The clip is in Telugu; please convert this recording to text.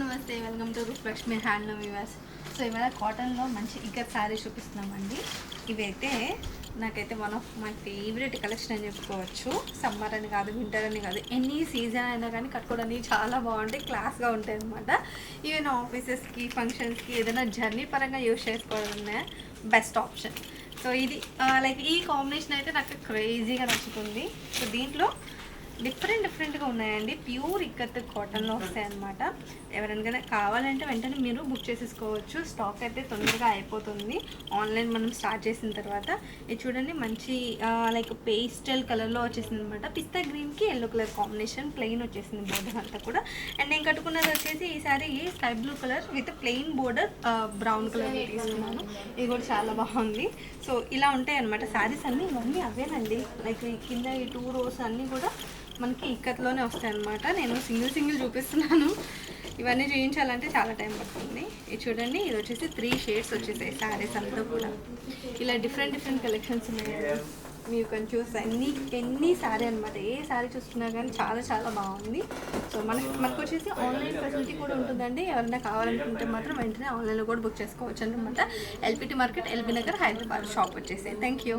నమస్తే welcome to Rupalakshmi handloom Vivas so ఇవాళ కాటన్లో మంచి ఇక్కత్ శారీ చూపిస్తున్నామండి. ఇవైతే నాకైతే one of my favourite collection అని చెప్పుకోవచ్చు. సమ్మర్ అని కాదు వింటర్ అని కాదు ఎనీ సీజన్ అయినా కానీ కట్టుకోవడానికి చాలా బాగుంటాయి క్లాస్గా ఉంటాయి అనమాట ఈవెన్ ఆఫీసెస్కి ఫంక్షన్స్కి ఏదైనా జర్నీ పరంగా యూస్ చేసుకోవడమే బెస్ట్ ఆప్షన్ సో ఇది uh, లైక్ ఈ కాంబినేషన్ అయితే నాకు క్రేజీగా నచ్చుతుంది. సో దీంట్లో డిఫరెంట్ డిఫరెంట్గా ఉన్నాయండి. ప్యూర్ ఇక్కత్ కాటన్లో వస్తాయి అనమాట ఎవరికైనా కావాలంటే వెంటనే మీరు బుక్ చేసేసుకోవచ్చు. స్టాక్ అయితే తొందరగా అయిపోతుంది. ఆన్లైన్ మనం స్టార్ట్ చేసిన తర్వాత ఇది చూడండి మంచి లైక్ పేస్టల్ కలర్లో వచ్చేసింది అనమాట పిస్తా గ్రీన్కి ఎల్లో కలర్ కాంబినేషన్ ప్లెయిన్ వచ్చేసింది బోర్డర్ అంతా కూడా. అండ్ నేను కట్టుకున్నది వచ్చేసి ఈసారి sky blue colour with plain border brown colour తీసుకున్నాను. ఇది కూడా చాలా బాగుంది. సో ఇలా ఉంటాయి అనమాట శారీస్ అన్నీ ఇవన్నీ అవేనండి లైక్ ఈ కింద ఈ టూ రోస్ అన్నీ కూడా మనకి ఇక్కత్లోనే వస్తాయి అనమాట నేను సింగిల్ సింగిల్ చూపిస్తున్నాను. ఇవన్నీ చూపించాలంటే చాలా టైం పడుతుంది. ఇది చూడండి ఇది వచ్చేసి త్రీ షేడ్స్ వచ్చేసాయి శారీస్ అంతా కూడా. ఇలా డిఫరెంట్ డిఫరెంట్ కలెక్షన్స్ ఉన్నాయి. మీరు కొంచెం చూస్తే ఎన్ని ఎన్ని శారీ అనమాట ఏ శారీ చూసుకున్నా కానీ చాలా చాలా బాగుంది. సో మనకి మనకు వచ్చేసి ఆన్లైన్ ఫెసిలిటీ కూడా ఉంటుందండి. ఎవరైనా కావాలనుకుంటే మాత్రం వెంటనే ఆన్లైన్లో కూడా బుక్ చేసుకోవచ్చు అనమాట LPT market LB Nagar Hyderabad shop వచ్చేసి థ్యాంక్ యూ